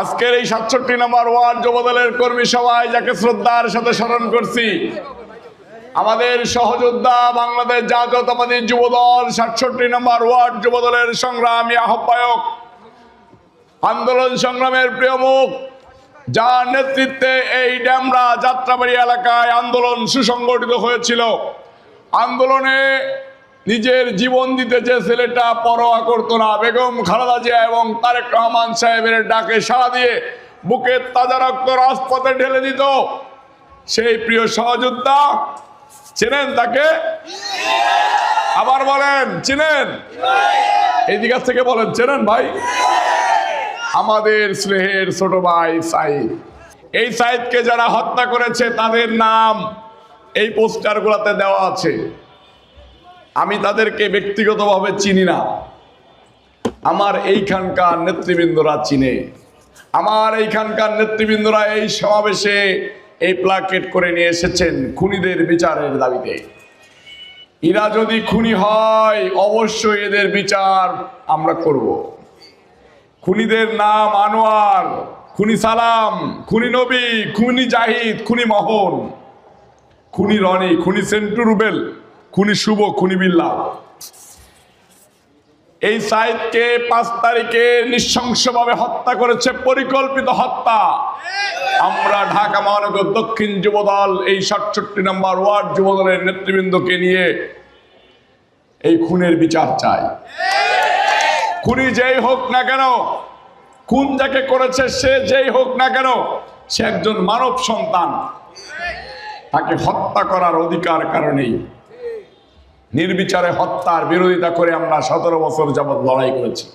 আজকের এই সাতষট্টি নম্বর ওয়ার্ড যুবদলের কর্মী সভায় যাকে শ্রদ্ধার সাথে স্মরণ করছি, আমাদের সহযোদ্ধা বাংলাদেশ জাতীয়তাবাদী যুবদল, সাতষট্টি নম্বর ওয়ার্ড যুবদলের সংগ্রামী আহ্বায়ক, আন্দোলন সংগ্রামের প্রিয় মুখ, যার নেতৃত্বে এই ড্যামরা যাত্রাবাড়ি এলাকায় আন্দোলন সুসংগঠিত হয়েছিল। আন্দোলনে নিজের জীবন দিতে যে ছেলেটা পরোয়া করতো না, বেগম খালেদা জিয়া এবং তারেক রহমান সাহেবের ডাকে সাড়া দিয়ে বুকের তাজা রক্ত রাজপথে ঢেলে দিত। সেই প্রিয় সহযোদ্ধা, চেনেন তাকে? আবার বলেন, চিনেন? এই দিক থেকে বলেন, চেনেন ভাই? আমাদের স্নেহের ছোট ভাই সাইদ। এই সাইদকে যারা হত্যা করেছে, তাদের নাম এই পোস্টারগুলোতে দেওয়া আছে। আমি তাদেরকে ব্যক্তিগতভাবে চিনি না। আমার এইখানকার নেতৃবৃন্দরা চিনে। আমার এইখানকার নেতৃবৃন্দরা এই সমাবেশে এই প্লাকেট করে নিয়ে এসেছেন খুনিদের বিচারের দাবিতে। এরা যদি খুনি হয়, অবশ্যই এদের বিচার আমরা করব। খুনিদের নাম আনোয়ার, খুনি সালাম, খুনি নবী, খুনি জাহিদ, খুনি মোহন, খুনি রনি, খুনি সেন্টু রুবেল খুনি শুভ, খুনি বিল্লাহ এই সাইদকে পাঁচ তারিখে নৃশংসভাবে হত্যা করেছে পরিকল্পিত হত্যা। আমরা ঢাকা মহানগর দক্ষিণ যুবদল, এই সাতষট্টি নম্বর ওয়ার্ড যুবদলের নেতৃবৃন্দকে নিয়ে এই খুনের বিচার চাই। খুনি যেই হোক না কেন, খুন যাকে করেছে সে যেই হোক না কেন, সে একজন মানব সন্তান। তাকে হত্যা করার অধিকার কারণেই নির্বিচারে হত্যার বিরোধিতা করে আমরা সতেরো বছর যাবৎ লড়াই করেছি।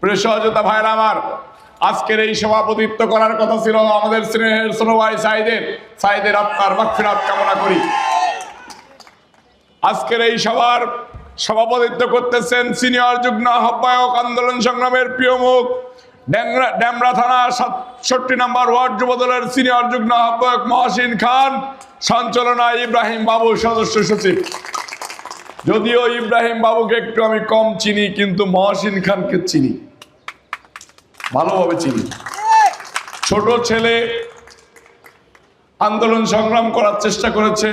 প্রিয় সহযোগিতা ভাইরা আমার, আজকের এই সভাপতিত্ব করার কথা ছিল আমাদের স্নেহের সোনোভাই সাইদের। সাইদের আত্মার মাগফিরাত কামনা করি। আজকের এই সভার সভাপতিত্ব করতেছেন সিনিয়র যুগ্ম আহ্বায়ক আন্দোলন সংগ্রামের প্রিয় মুখ ড্যাংরা ড্যামরা থানা সাতষট্টি নম্বর ওয়ার্ড যুবদলের সিনিয়র যুগ্ম আহ্বায়ক মহাসিন খান, সঞ্চালনা ইব্রাহিম বাবু সদস্য সচিব। যদিও ইব্রাহিম বাবুকে একটু আমি কম চিনি, কিন্তু মহাসিন খানকে চিনি। ভালোভাবে চিনি। ছোট ছেলে আন্দোলন সংগ্রাম করার চেষ্টা করেছে।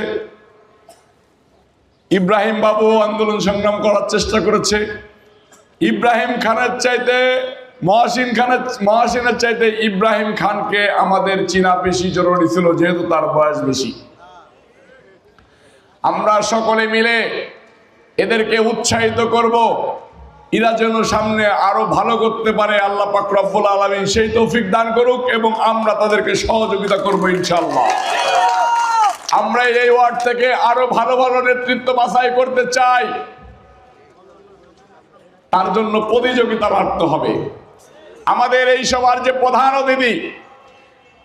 ইব্রাহিম বাবু আন্দোলন সংগ্রাম করার চেষ্টা করেছে। ইব্রাহিম খানের চাইতে মহাসিন খানের, মহাসিনের চাইতে ইব্রাহিম খানকে আমাদের চিনা বেশি জরুরি ছিল, যেহেতু তার বয়স বেশি। আমরা সকলে মিলে এদেরকে উৎসাহিত করব। এরা যেন সামনে আরও ভালো করতে পারে, আল্লাহ পাক রব্বুল আলামিন সেই তৌফিক দান করুক এবং আমরা তাদেরকে সহযোগিতা করব ইনশাল্লাহ আমরা এই ওয়ার্ড থেকে আরও ভালো ভালো নেতৃত্ব বাছাই করতে চাই। তার জন্য প্রতিযোগিতা বাড়তে হবে। আমাদের এই সবার যে প্রধান অতিথি,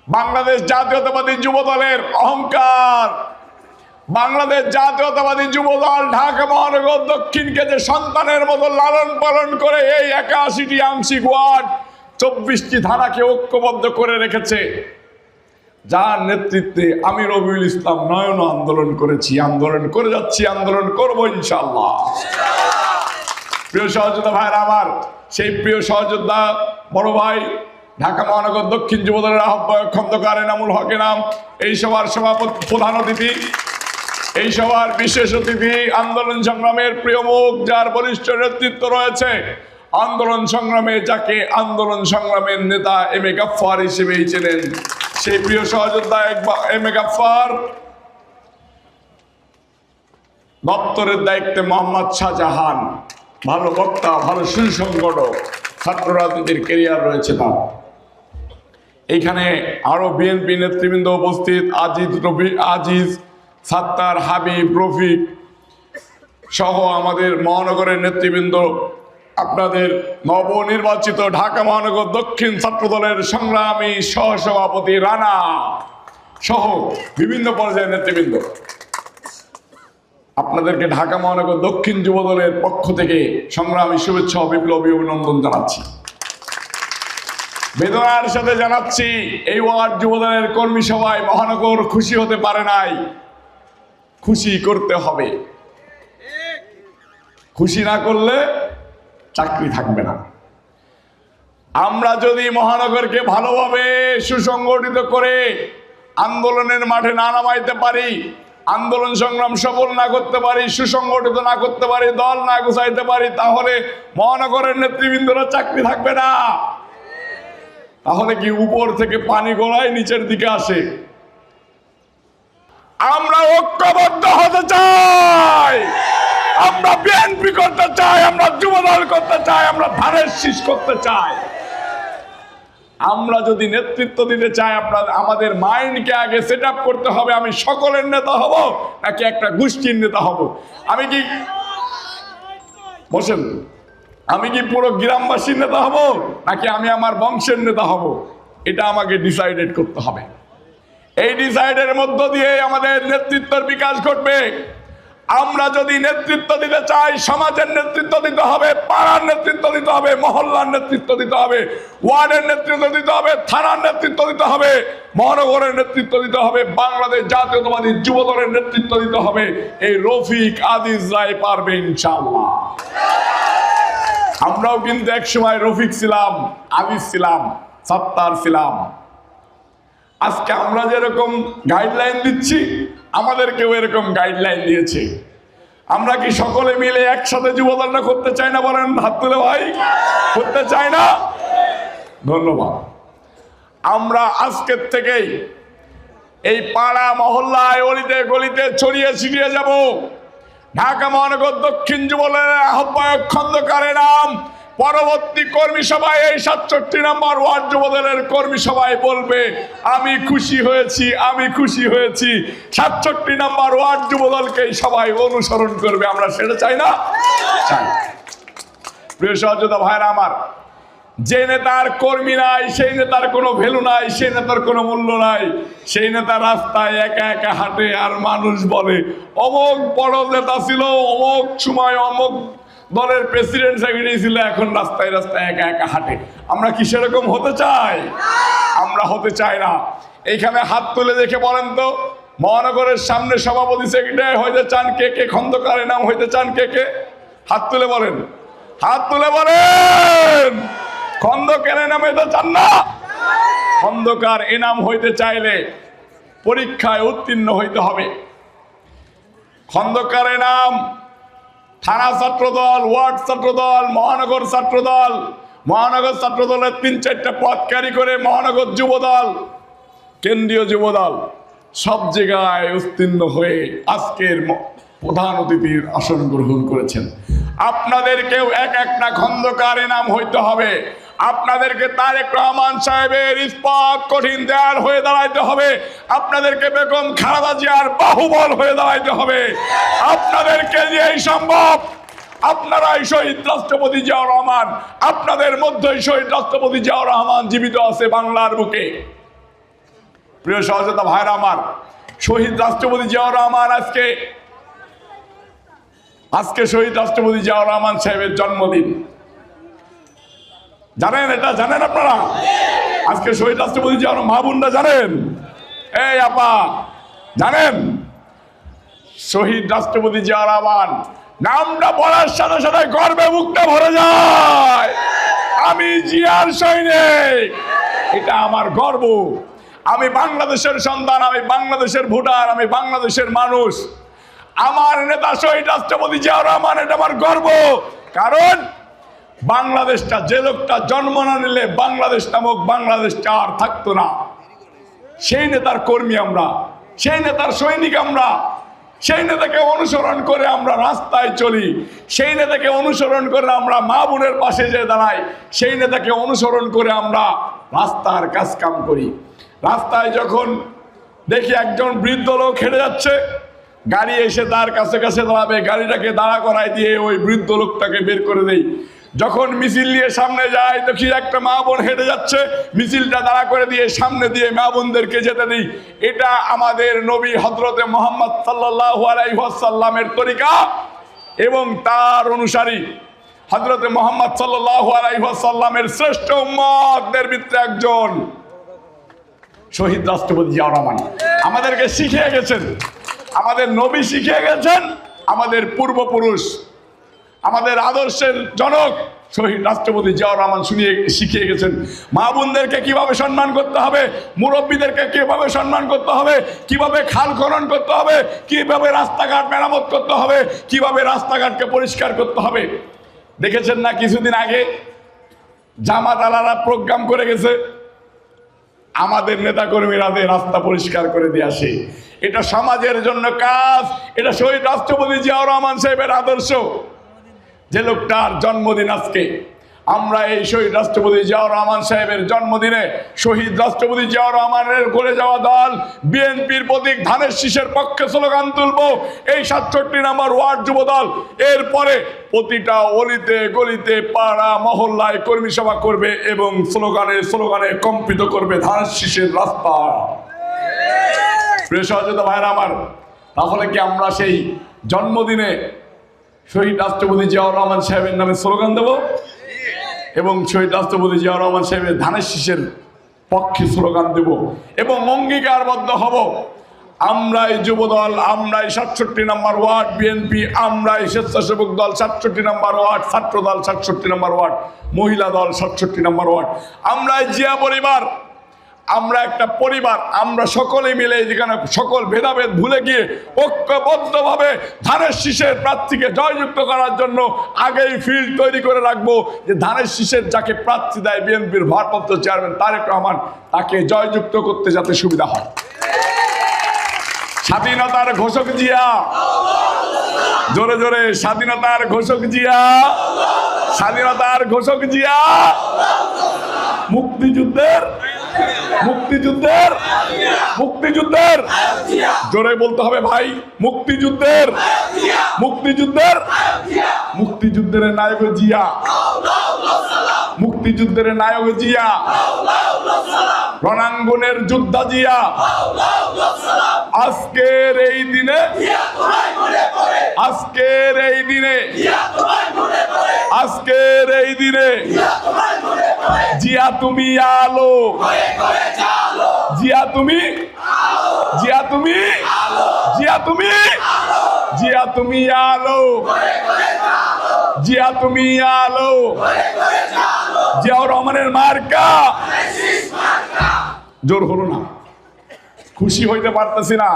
বাংলাদেশ জাতীয়তাবাদী যুব দলের অহংকার, বাংলাদেশ জাতীয়তাবাদী যুব দল ঢাকা মহানগর দক্ষিণকে যে সন্তানের মতো লালন পালন করে এই একাশিটি আংশিক ওয়ার্ড চব্বিশটি ধারাকে ঐক্যবদ্ধ করে রেখেছে, যার নেতৃত্বে আমি রবিউল ইসলাম নয়ন আন্দোলন করেছি, আন্দোলন করে যাচ্ছি, আন্দোলন করব ইনশাল্লাহ প্রিয় সহযোদ্ধা ভাইরা, আমার সেই প্রিয় সহযোদ্ধা বড় ভাই, ঢাকা মহানগর দক্ষিণ যুবদলের আহ্বায়ক খন্দকার এনামুল হকে নাম। এই সভার সভাপতি, প্রধান অতিথি, এই সভার বিশেষ অতিথি আন্দোলন সংগ্রামের প্রিয় মুখ, যার বলিষ্ঠ নেতৃত্ব রয়েছে। আন্দোলন সংগ্রামে যাকে আন্দোলন সংগ্রামের নেতা এম এ গাফার হিসেবেই চেনেন, সেই প্রিয় সহযোদ্ধা এম এ গাফার দপ্তরের দায়িত্বে মোহাম্মদ শাহজাহান। ভালো বক্তা ভালো সুসংগঠক ছাত্র রাজনীতির কেরিয়ার রয়েছে তার। এইখানে আরও বিএনপি নেতৃবৃন্দ উপস্থিত, আজিজ রফি, আজিজ, সাত্তার, হাবিব, রফিক সহ আমাদের মহানগরের নেতৃবৃন্দ। আপনাদের নবনির্বাচিত ঢাকা মহানগর দক্ষিণ ছাত্রদলের সংগ্রামী সহসভাপতি রানা সহ বিভিন্ন পর্যায়ের নেতৃবৃন্দ। আপনাদেরকে ঢাকা মহানগর দক্ষিণ যুবদলের পক্ষ থেকে সংগ্রামী শুভেচ্ছা বিপ্লবী অভিনন্দন জানাচ্ছি। বেদনার সাথে জানাচ্ছি, এই ওয়ার্ড যুবদলের কর্মী সভায় মহানগর খুশি হতে পারে নাই। খুশি করতে হবে। খুশি না করলে চাকরি থাকবে না। আমরা যদি মহানগরকে ভালোভাবে সুসংগঠিত করে আন্দোলনের মাঠে না নামাইতে পারি আন্দোলন সংগ্রাম সফল না করতে পারি, সুসংগঠিত না করতে পারি, দল না গুছাইতে পারি, তাহলে মহানগরের নেতৃবৃন্দরা চাকরি থাকবে না। তাহলে কি উপর থেকে পানি গড়ায় নিচের দিকে আসে? আমরা ঐক্যবদ্ধ হতে চাই। আমরা বিএনপি করতে চাই, আমরা যুবদল করতে চাই, আমরা ধানের শীষ করতে চাই। আমরা যদি নেতৃত্ব দিতে চাই, আপনার, আমাদের মাইন্ডকে আগে সেট করতে হবে, আমি সকলের নেতা হব নাকি একটা গোষ্ঠীর নেতা হব? আমি কি বসেন। আমি কি পুরো গ্রামবাসীর নেতা হব নাকি আমি আমার বংশের নেতা হব? এটা আমাকে ডিসাইডেড করতে হবে। এই ডিসাইডের মধ্য দিয়ে আমাদের নেতৃত্বের বিকাশ ঘটবে। আমরা যদি নেতৃত্ব দিতে চাই, সমাজের নেতৃত্ব দিতে হবে, পাড়ার নেতৃত্ব দিতে হবে, মহল্লার নেতৃত্ব দিতে হবে, ওয়ার্ডের নেতৃত্ব দিতে হবে, থানার নেতৃত্ব দিতে হবে, মহানগরের নেতৃত্ব দিতে হবে, বাংলাদেশ জাতীয়তাবাদী যুবদলের নেতৃত্ব দিতে হবে, এই রফিক আদিজ রায় পারবে ইনশাআল্লাহ। আমরাও কিন্তু এক সময় রফিক ছিলাম আদিজ ছিলাম, সত্তার ছিলাম। আজকে আমরা যেরকম গাইডলাইন দিচ্ছি আমাদেরকেও এরকম গাইডলাইন দিয়েছে। আমরা কি সকলে মিলে একসাথে যুবদলটা করতে চাই না বলেন? হাত তুলে ভাই। করতে চাই না। ধন্যবাদ। আমরা আজকের থেকেই এই পাড়া, মহল্লায়, অলিতে, গলিতে ছড়িয়ে ছিটিয়ে যাব। ঢাকা মহানগর দক্ষিণ যুবলের আহ্বায়ক খন্দকারের নাম পরবর্তী কর্মী সভায় এই সাতষট্টি নম্বর ওয়ার্ড যুবদলের কর্মী সভায় বলবে, আমি খুশি হয়েছি, আমি খুশি হয়েছি। সাতষট্টি নম্বর ওয়ার্ড যুবদলকে সবাই অনুসরণ করবে, আমরা সেটা চাই না? চাই। প্রিয় সহযোগিতা ভাইরা আমার, যে নেতার কর্মী নাই, সেই নেতার কোনো ভ্যালু নাই, সেই নেতার কোনো মূল্য নাই, সেই নেতা রাস্তায় একা একা হাঁটে আর মানুষ বলে অমুক বড় নেতা ছিল অমুক সময় অমুক দলের প্রেসিডেন্ট সেক্রেটারি ছিল, এখন রাস্তায় রাস্তায় একা একা হাঁটে। আমরা কি সেরকম হতে চাই? আমরা হতে চাই না। এইখানে হাত তুলে দেখে বলেন তো, মহানগরের সামনে সভাপতি সেক্রেটারি হইতে চান কে কে? খন্দকারের নাম হইতে চান কে কে? হাত তুলে বলেন। হাত তুলে বলেন! খন্দকের নামে তো চান না। খন্দকার এনাম হইতে চাইলে পরীক্ষায় উত্তীর্ণ হইতে হবে। খন্দকারের নাম থানা ছাত্রদল, ওয়ার্ড ছাত্রদল, মহানগর ছাত্রদল, মহানগর ছাত্রদলের তিন, চারটা পদ ক্যারি করে মহানগর যুবদল, কেন্দ্রীয় যুবদল সব জায়গায় উত্তীর্ণ হয়ে আজকের প্রধান অতিথির আসন গ্রহণ করেছেন। আপনাদেরকেও এক একটা খন্দকার নাম হইতে হবে। আপনাদেরকে তারেক রহমান সাহেবের ইস্পাত কঠিন দেয়াল হয়ে দাঁড়াইতে হবে। আপনাদেরকে বেগম খালেদা জিয়ার বাহুবল হয়ে দাঁড়াইতে হবে। আপনাদেরকে দিয়েই সম্ভব। আপনারাই শহীদ রাষ্ট্রপতি জিয়াউর রহমান। আপনাদের মধ্যেই শহীদ রাষ্ট্রপতি জিয়াউর রহমান জীবিত আছে বাংলার বুকে। প্রিয় সহযোগিতা ভাইরা আমার, শহীদ রাষ্ট্রপতি জিয়াউর রহমান আজকে আজকে শহীদ রাষ্ট্রপতি জিয়াউর রহমান সাহেবের জন্মদিন। জানেন এটা জানেন আপনারা? আজকে শহীদ রাষ্ট্রপতি জিয়াউর মা বোনরা জানেন? এই আপা, জানেন? শহীদ রাষ্ট্রপতি জিয়াউর রহমান, নামটা বলার সাথে সাথে গর্বে মুখটা ভরে যায়। আমি জিয়ার সৈনিক। এটা আমার গর্ব। আমি বাংলাদেশের সন্তান, আমি বাংলাদেশের ভোটার, আমি বাংলাদেশের মানুষ। আমার নেতা শহীদ রাষ্ট্রপতি জিয়াউর রহমান, এটা আমার গর্ব। কারণ বাংলাদেশটা যে লোকটা জন্ম না নিলে বাংলাদেশ নামক বাংলাদেশটা আর থাকতো না। সেই নেতার কর্মী আমরা, সেই নেতার সৈনিক আমরা, সেই নেতাকে অনুসরণ করে আমরা রাস্তায় চলি, সেই নেতাকে অনুসরণ করে আমরা মা বোনের পাশে যে দাঁড়াই, সেই নেতাকে অনুসরণ করে আমরা রাস্তার কাজ কাম করি। রাস্তায় যখন দেখি একজন বৃদ্ধ লোক হেঁটে যাচ্ছে, গাড়ি এসে তার কাছে কাছে দাঁড়াবে, গাড়িটাকে দাঁড়া করায় দিয়ে ওই বৃদ্ধ লোকটাকে বের করে দেই। যখন মিছিল নিয়ে সামনে যায়, দেখি একটা মা বোন হেঁটে যাচ্ছে। মিছিলটা দাঁড়া করে দিয়ে সামনে দিয়ে মা বোনদেরকে যেতে দিই। এটা আমাদের নবী হজরতে মোহাম্মদ সাল্লাহ আলাইসাল্লামের তরিকা এবং তার অনুসারী। হজরতে মোহাম্মদ সাল্লাহ আলাইসাল্লামের শ্রেষ্ঠ উম্মতদের ভিতরে একজন। শহীদ রাষ্ট্রপতি জিয়াউর রহমান। আমাদেরকে শিখিয়ে গেছেন। আমাদের নবী শিখিয়ে গেছেন, আমাদের পূর্বপুরুষ আমাদের আদর্শের জনক শহীদ রাষ্ট্রপতি জিয়াউর রহমান শুনিয়ে, শিখিয়ে গেছেন। মা বোনদেরকে কীভাবে সম্মান করতে হবে? মুরব্বীদেরকে কীভাবে সম্মান করতে হবে? কীভাবে খাল খনন করতে হবে? কীভাবে রাস্তাঘাট মেরামত করতে হবে? কীভাবে রাস্তাঘাটকে পরিষ্কার করতে হবে? দেখেছেন না কিছুদিন আগে জামাত আলারা প্রোগ্রাম করে গেছে। আমাদের নেতাকর্মীরা রাস্তা পরিষ্কার করে দিয়ে আসে। এটা সমাজের জন্য কাজ। এটা শহীদ রাষ্ট্রপতি জিয়াউর রহমান সাহেবের আদর্শ। যে লোকটার জন্মদিন আজকে, আমরা এই শহীদ রাষ্ট্রপতি জিয়াউর রহমান সাহেবের জন্মদিনে শহীদ রাষ্ট্রপতি জিয়াউর রহমানের করে যাওয়া দল, বিএনপির প্রতীক ধানের শীষের পক্ষে স্লোগান তুলব, এই সাতষট্টি নাম্বার ওয়ার্ড যুব দল। এরপরে প্রতিটা অলিতে, গলিতে, পাড়া, মহল্লায় কর্মী সভা করবে এবং স্লোগানে স্লোগানে কম্পিত করবে ধানের শীষের রাস্তা। সহযোগিতা ভাইরা আমার, তাহলে কি আমরা সেই জন্মদিনে শহীদ রাষ্ট্রপতি জিয়াউর রহমান সাহেবের নামে স্লোগান দেব এবং শহীদ রাষ্ট্রপতি জিয়াউর রহমান সাহেবের ধানের শীষের পক্ষে স্লোগান দেব এবং অঙ্গীকারবদ্ধ হব। আমরাই যুবদল, আমরাই সাতষট্টি নম্বর ওয়ার্ড বিএনপি, আমরাই স্বেচ্ছাসেবক দল, সাতষট্টি নম্বর ওয়ার্ড ছাত্র দল সাতষট্টি নম্বর ওয়ার্ড, মহিলা দল, সাতষট্টি নম্বর ওয়ার্ড। আমরাই জিয়া পরিবার আমরা একটা পরিবার, আমরা সকলে মিলে যেখানে সকল ভেদাভেদ ভুলে গিয়ে ঐক্যবদ্ধভাবে ধানের শীষের প্রার্থীকে জয়যুক্ত করার জন্য আগেই ফিল্ড তৈরি করে রাখব। যে ধানের শীষের যাকে প্রার্থী দেয় বিএনপির ভারপ্রাপ্ত চেয়ারম্যান তারেক রহমান, তাকে জয়যুক্ত করতে যাতে সুবিধা হয়। স্বাধীনতার ঘোষক জিয়া, জোরে জোরে স্বাধীনতার ঘোষক জিয়া, স্বাধীনতার ঘোষক জিয়া, মুক্তিযুদ্ধের মুক্তিযুদ্ধের মুক্তিযুদ্ধের। জোরে বলতে হবে ভাই, মুক্তিযুদ্ধের। মুক্তিযুদ্ধের। মুক্তিযুদ্ধের নায়ক জিয়া। মুক্তিযুদ্ধের নায়ক জিয়া। রণাঙ্গনের যোদ্ধা জিয়া। আজকের এই দিনে আজকের এই দিনে আজকের এই দিনে জিয়া তুমি আলো। জিয়া তুমি জিয়া তুমি জিয়া তুমি জিয়া তুমি আলো। জিয়া তুমি আলো। জিয়াউর রহমানের মার্কা। জোর হলো না। খুশি হইতে পারতেছি না।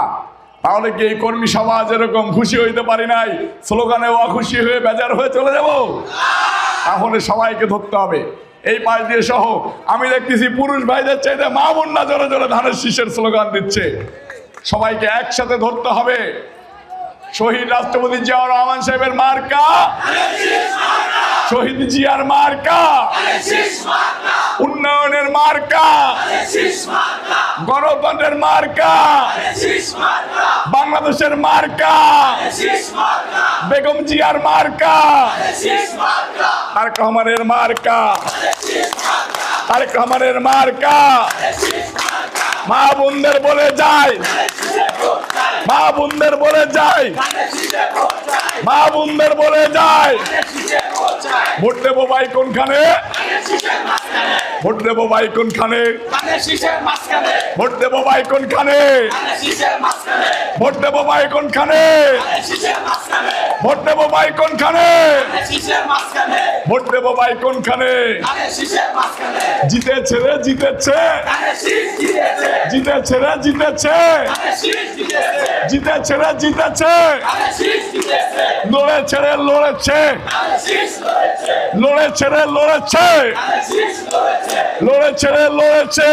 তাহলে কি এই কর্মী সমাজ এরকম খুশি হইতে পারি নাই? স্লোগানে খুশি হয়ে বেজার হয়ে চলে যাব? তাহলে সবাইকে ধরতে হবে। এই পাশ দিয়ে সহ, আমি দেখতেছি পুরুষ ভাইদের চাইতে মা বন্যা জোরে জোরে ধানের শীষের স্লোগান দিচ্ছে। সবাইকে একসাথে ধরতে হবে। শহীদ রাষ্ট্রপতি জিয়াউর রহমান সাহেবের মার্কা। শহীদ জিয়ার মার্কা। উন্নয়নের মার্কা। গণতন্ত্রের মার্কা। বাংলাদেশের মার্কা। বেগম জিয়ার মার্কা। তারেক রহমানের মার্কা। তারেক রহমানের মার্কা। মা বোনদের বলে যায়। মা বোনদের বলে যায়। মা বোনদের বলে যায়। ভোট দেবো ভাই কোনখানে? ভোট দেবো ভাই কোনখানে? ভোট দেবো ভাই কোনখানে? ভোট দেবো ভাই কোনখানে? ভোট দেবো ভাই কোনখানে? ভোট দেবো ভাই কোনখানে? জিতেছে রে জিতেছে। জিতেছে। রে জিতেছে। জিতেছে। রে জিতেছে। লড়েছে রে লড়েছে। লড়েছে। রে লড়েছে। লড়েছে। রে লড়েছে।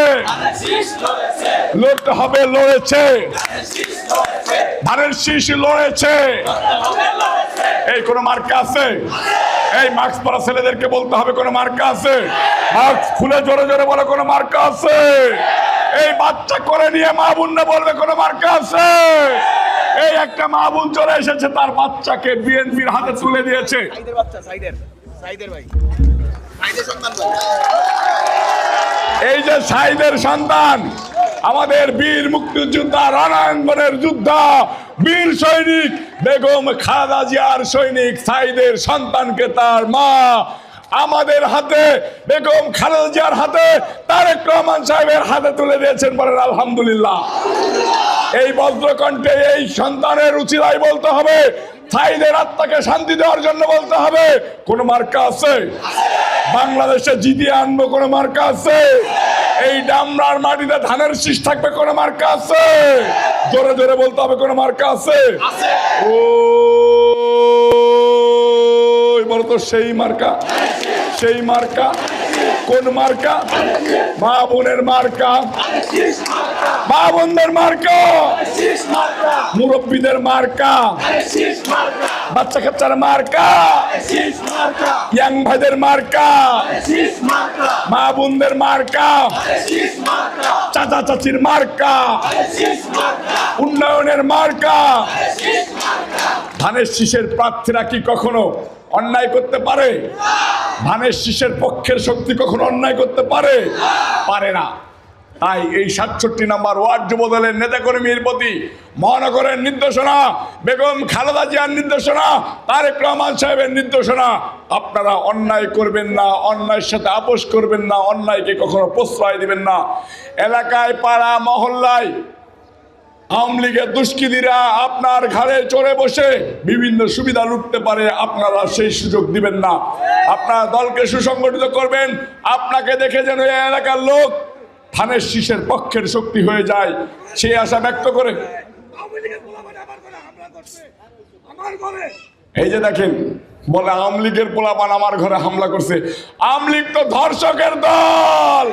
লড়তে হবে লড়েছে। ধানের শীষ লড়েছে। এই কোন মার্কা আছে? এই মাস্ক পরা ছেলেদেরকে বলতে হবে কোন মার্কা আছে? মাস্ক খুলে জোরে জোরে বলে কোন মার্কা আছে? এই বাচ্চা করে নিয়ে মা বোনরা বলবে কোন মার্কা আছে? এই একটা মা বোন চলে এসেছে তার বাচ্চাকে বিএনপির হাতে তুলে দিয়েছে। সাইদের বাচ্চা সাইদের। সাইদের ভাই। এই যে সাইদের সন্তান, আমাদের বীর মুক্তিযোদ্ধা রণাঙ্গনের যোদ্ধা, বীর সৈনিক বেগম খাদা জিয়ার সৈনিক সাইদের সন্তানকে তার মা আমাদের হাতে বেগম খালেদা জিয়ার হাতে তারেক রহমান সাহেবের হাতে তুলে দিয়েছেন বলেন আলহামদুলিল্লাহ। এই বজ্রকণ্ঠে এই সন্তানের উচিরাই বলতে হবে সাইদের আত্মাকে শান্তি দেওয়ার জন্য বলতে হবে কোন মার্কা আছে? বাংলাদেশে জিতিয়ে আনব কোন মার্কা আছে? এই ডামরার মাটিতে ধানের শীষ থাকবে কোন মার্কা আছে? জোরে জোরে বলতে হবে কোন মার্কা আছে? ও এবার তো সেই মার্কা। সেই মার্কা? কোন মার্কা? মা বোনের মার্কা? মা বোনদের মার্কা? মুরব্বীদের মার্কা? বাচ্চা কাচ্চার মার্কা? ইয়াং ভাইদের মার্কা? মা বোনদের মার্কা? চাচা চাচির মার্কা? উন্নয়নের মার্কা? ধানের শীষের প্রার্থীরা কি কখনো অন্যায় করতে পারে? ধানের শীষের পক্ষের শক্তি কখনো অন্যায় করতে পারে? পারে না। তাই এই সাতষট্টি নাম্বার ওয়ার্ড যুবদলের নেতাকর্মীর প্রতি মহানগরের নির্দেশনা, বেগম খালেদা জিয়ার নির্দেশনা, তারেক রহমান সাহেবের নির্দেশনা, আপনারা অন্যায় করবেন না, অন্যায়ের সাথে আপোষ করবেন না, অন্যায়কে কখনো প্রশ্রয় দিবেন না। এলাকায়, পাড়া, মহল্লায় আওয়ামী লীগের দুষ্কৃতীরা আপনার ঘাড়ে চড়ে বসে বিভিন্ন সুবিধা লুটতে পারে আপনারা সেই সুযোগ দিবেন না। আপনার দলকে সুসংগঠিত করবেন আপনাকে দেখে যেন এই এলাকার লোক ধানের শীষের পক্ষের শক্তি হয়ে যায় সেই আশা ব্যক্ত করে। এই যে দেখেন বলে, আওয়ামী লীগের পোলাপান আমার ঘরে হামলা করছে। আওয়ামী লীগ তো ধর্ষকের দল।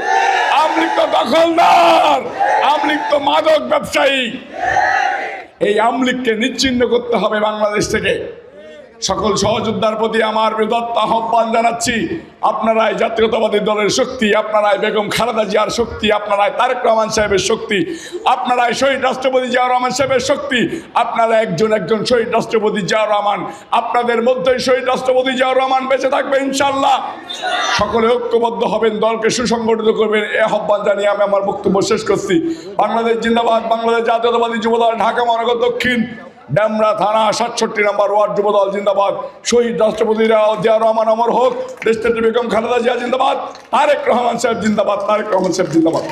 আওয়ামী লীগ তো দখলদার। আওয়ামী লীগ তো মাদক ব্যবসায়ী। এই আওয়ামী লীগকে নিচ্ছিন্ন করতে হবে বাংলাদেশ থেকে। সকল সহযোদ্ধার প্রতি আমার বৃদত্ত আহ্বান জানাচ্ছি। আপনারাই জাতীয়তাবাদী দলের শক্তি আপনারাই বেগম খালেদা জিয়ার শক্তি আপনারাই তারেক রহমান সাহেবের শক্তি আপনারাই শহীদ রাষ্ট্রপতি জিয়াউর রহমান সাহেবের শক্তি, আপনারা একজন একজন শহীদ রাষ্ট্রপতি জিয়াউর রহমান, আপনাদের মধ্যেই শহীদ রাষ্ট্রপতি জিয়াউর রহমান বেঁচে থাকবে ইনশাল্লাহ সকলে ঐক্যবদ্ধ হবেন, দলকে সুসংগঠিত করবেন, এ আহ্বান জানিয়ে আমি আমার বক্তব্য শেষ করছি। বাংলাদেশ জিন্দাবাদ, বাংলাদেশ জাতীয়তাবাদী যুবদল, ঢাকা মহানগর দক্ষিণ। ড্যামরা থানা সাতষট্টি নম্বর ওয়ার্ড যুবদল, জিন্দাবাদ। শহীদ রাষ্ট্রপতি জিয়া রহমান অমর হোক দেশনেত্রী বেগম খালেদা জিয়া, জিন্দাবাদ। তারেক রহমান সাহেব, জিন্দাবাদ। তারেক রহমান সাহেব, জিন্দাবাদ।